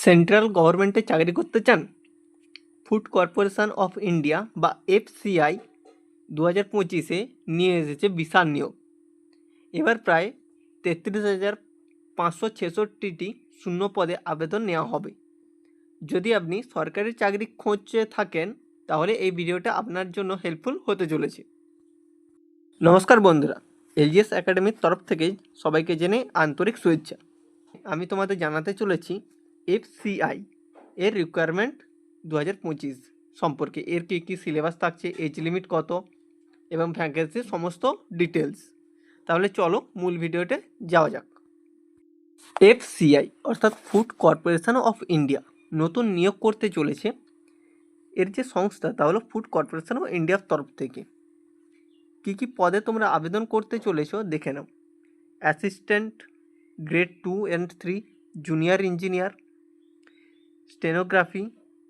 Central গভর্নমেন্টে চাকরি করতে চান? ফুড কর্পোরেশন অফ ইন্ডিয়া বা এফসিআই দু হাজার পঁচিশে নিয়ে এসেছে বিশাল নিয়োগ। এবার প্রায় তেত্রিশ হাজার পাঁচশো ছেষট্টিটি শূন্য পদে আবেদন নেওয়া হবে। যদি আপনি সরকারি চাকরি খুঁজে থাকেন, তাহলে এই ভিডিওটা আপনার জন্য হেল্পফুল হতে চলেছে। নমস্কার বন্ধুরা, এলজিএস একাডেমির তরফ থেকে সবাইকে জেনে আন্তরিক শুভেচ্ছা। আমি তোমাদের জানাতে চলেছি এফসিআই এর রিকোয়ারমেন্ট দু পঁচিশ। সম্পর্কে এর কী কী সিলেবাস থাকছে এজ লিমিট কত, এবং ভ্যাকেন্সির সমস্ত ডিটেলস তাহলে চলো মূল ভিডিওতে যাওয়া যাক। এফসিআই অর্থাৎ ফুড কর্পোরেশন অফ ইন্ডিয়া নতুন নিয়োগ করতে চলেছে। এর যে সংস্থা, তা হলো ফুড কর্পোরেশন অফ ইন্ডিয়ার তরফ থেকে। কী কী পদে তোমরা আবেদন করতে চলেছো, দেখে নাও। Assistant grade two and three junior engineer stenography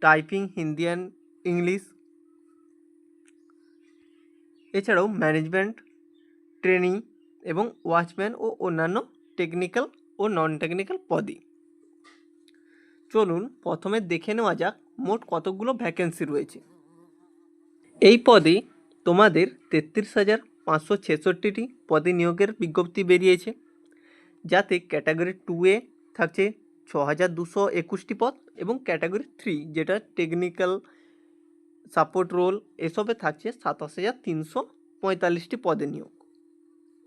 typing Hindi and English এছাড়াও ম্যানেজমেন্ট ট্রেনিং এবং ওয়াচম্যান ও অন্যান্য টেকনিক্যাল ও নন টেকনিক্যাল পদে চলুন প্রথমে দেখে নেওয়া যাক মোট কতগুলো ভ্যাকেন্সি রয়েছে। এই পদে তোমাদের তেত্রিশ হাজার পাঁচশো ছেষট্টিটি পদে নিয়োগের বিজ্ঞপ্তি বেরিয়েছে। যাতে ক্যাটাগরি টু এ থাকছে ছ হাজার দুশো একুশটি পদ এবং ক্যাটাগরি থ্রি, যেটা টেকনিক্যাল সাপোর্ট রোল এসবে থাকছে সাতাশ হাজার তিনশো পঁয়তাল্লিশটি পদে নিয়োগ।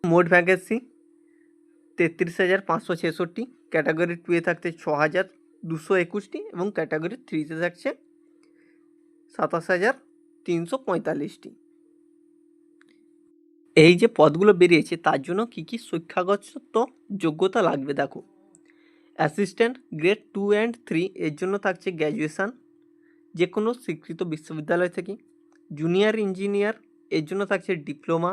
মোট ভ্যাকেন্সি তেত্রিশ হাজার পাঁচশো ছেষট্টি, ক্যাটাগরি টুয়ে থাকছে ছ হাজার দুশো একুশটি এবং ক্যাটাগরি থ্রিতে থাকছে সাতাশ হাজার তিনশো পঁয়তাল্লিশটি। এই যে পদগুলো বেরিয়েছে, তার জন্য কী কী শিক্ষাগত যোগ্যতা লাগবে, দেখো। Assistant grade two and three এর জন্য থাকছে গ্র্যাজুয়েশান যে কোনো স্বীকৃত বিশ্ববিদ্যালয় থেকে। জুনিয়র ইঞ্জিনিয়ার এর জন্য থাকছে diploma,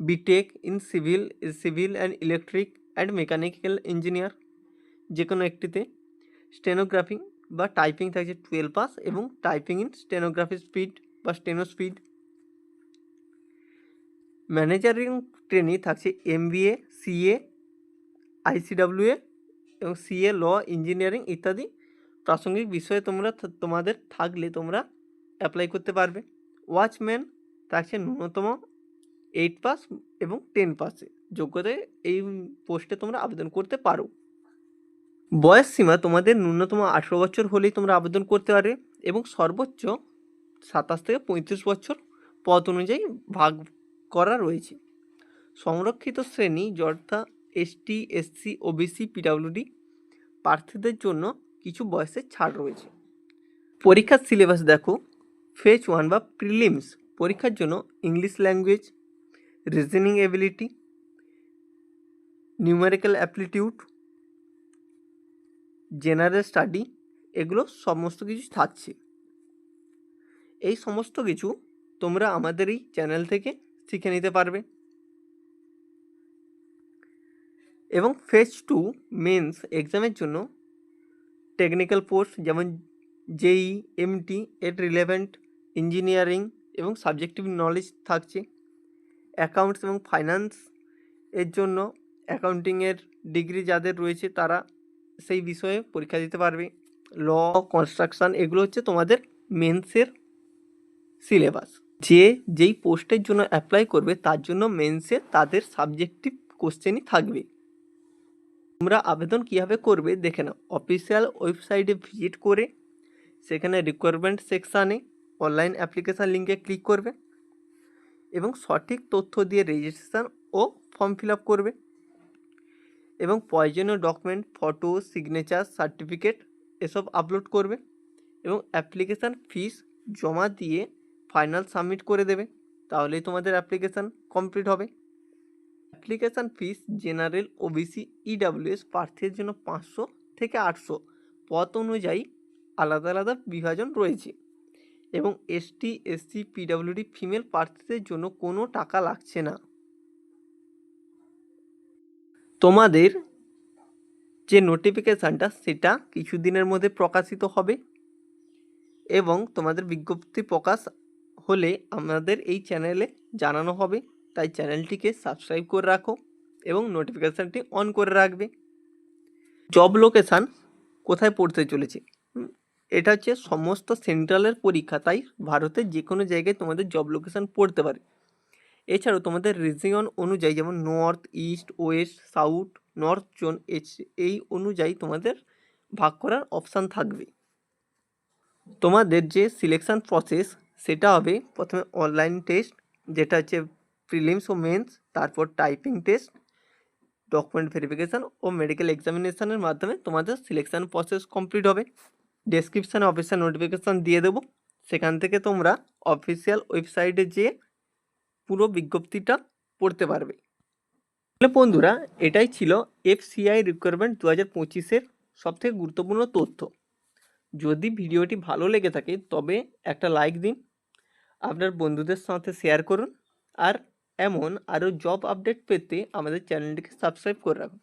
B Tech in civil civil and electric and mechanical engineer যে কোনো একটিতে। স্টেনোগ্রাফি বা টাইপিং থাকছে টুয়েলভ পাস এবং টাইপিং ইন স্টেনোগ্রাফি স্পিড বা স্টেনো স্পিড। ম্যানেজারিং ট্রেনিং থাকছে এমবিএ সিএ আইসিডাব্লিউএ এবং সিএ ল ইঞ্জিনিয়ারিং ইত্যাদি প্রাসঙ্গিক বিষয়ে তোমরা তোমাদের থাকলে তোমরা অ্যাপ্লাই করতে পারবে। ওয়াচম্যান থাকছে ন্যূনতম এইট পাস এবং টেন পাসে যোগ্যতায় এই পোস্টে তোমরা আবেদন করতে পারো। বয়স সীমা তোমাদের ন্যূনতম আঠেরো বছর হলেই তোমরা আবেদন করতে পারবে এবং সর্বোচ্চ সাতাশ থেকে পঁয়ত্রিশ বছর পদ অনুযায়ী ভাগ করা রয়েছে। সংরক্ষিত শ্রেণি, যথা এসটি, এসসি, ওবিসি, পিডাব্লিউডি প্রার্থীদের জন্য কিছু বয়সের ছাড় রয়েছে। পরীক্ষার সিলেবাস দেখো। ফেজ ওয়ান বা প্রিলিমস পরীক্ষার জন্য English language, reasoning ability, numerical aptitude, general study এগুলো সমস্ত কিছু থাকছে। এই সমস্ত কিছু তোমরা আমাদের এই চ্যানেল থেকে শিখে নিতে পারবে। এবং ফেজ টু মেন্স এক্সামের জন্য টেকনিক্যাল পোস্ট যেমন জেই এমটি এর রিলেভেন্ট ইঞ্জিনিয়ারিং এবং সাবজেক্টিভ নলেজ থাকছে। অ্যাকাউন্টস এবং ফাইন্যান্স এর জন্য অ্যাকাউন্টিংয়ের ডিগ্রি যাদের রয়েছে তারা সেই বিষয়ে পরীক্ষা দিতে পারবে। ল কনস্ট্রাকশান এগুলো হচ্ছে তোমাদের মেন্সের সিলেবাস যে যেই পোস্টের জন্য অ্যাপ্লাই করবে তার জন্য মেন্সে তাদের সাবজেক্টিভ কোশ্চেনই থাকবে। তোমরা আবেদন কীভাবে করবে দেখে নাও। অফিসিয়াল ওয়েবসাইটে ভিজিট করে সেখানে রিকোয়ারমেন্ট সেকশানে অনলাইন অ্যাপ্লিকেশান লিঙ্কে ক্লিক করবে এবং সঠিক তথ্য দিয়ে রেজিস্ট্রেশন ও ফর্ম ফিল করবে এবং প্রয়োজনীয় ডকুমেন্ট ফটো সিগনেচার সার্টিফিকেট এসব আপলোড করবে এবং অ্যাপ্লিকেশান ফিস জমা দিয়ে ফাইনাল সাবমিট করে দেবে। তাহলেই তোমাদের অ্যাপ্লিকেশান কমপ্লিট হবে। Application fees general OBC EWS প্রার্থীর জন্য পাঁচশো থেকে আটশো। পথ অনুযায়ী আলাদা আলাদা বিভাজন রয়েছে। এবং এসটি, এসসি, পিডাব্লিউডি ফিমেল প্রার্থীদের জন্য কোনো টাকা লাগছে না। তোমাদের যে নোটিফিকেশানটা, সেটা কিছুদিনের মধ্যে প্রকাশিত হবে। এবং তোমাদের বিজ্ঞপ্তি প্রকাশ হলে আমাদের এই চ্যানেলে জানানো হবে। তাই চ্যানেলটিকে সাবস্ক্রাইব করে রাখো এবং নোটিফিকেশানটি অন করে রাখবে। জব লোকেশান কোথায় পড়তে চলেছে? এটা হচ্ছে সমস্ত সেন্ট্রালের পরীক্ষা, তাই ভারতের যে কোনো জায়গায় তোমাদের জব লোকেশান পড়তে পারে। এছাড়াও তোমাদের রিজিয়ন অনুযায়ী যেমন north east west south north zone এই অনুযায়ী তোমাদের ভাগ করার অপশান থাকবে। তোমাদের যে সিলেকশন প্রসেস সেটা হবে প্রথমে অনলাইন টেস্ট যেটা হচ্ছে প্রিলিমস ও মেন্স তারপর টাইপিং টেস্ট ডকুমেন্ট ভেরিফিকেশান ও মেডিকেল এক্সামিনেশানের মাধ্যমে তোমাদের সিলেকশান প্রসেস কমপ্লিট হবে। ডেসক্রিপশানে অফিসিয়াল নোটিফিকেশান দিয়ে দেবো। সেখান থেকে তোমরা অফিসিয়াল ওয়েবসাইটে যেয়ে পুরো বিজ্ঞপ্তিটা পড়তে পারবে। বন্ধুরা, এটাই ছিল এফসিআই রিকোয়ারমেন্ট দু হাজার পঁচিশের সবথেকে গুরুত্বপূর্ণ তথ্য। যদি ভিডিওটি ভালো লেগে থাকে, তবে একটা লাইক দিন, আপনার বন্ধুদের সাথে শেয়ার করুন, আর এমন আরও জব আপডেট পেতে আমাদের চ্যানেলটিকে সাবস্ক্রাইব করে রাখুন।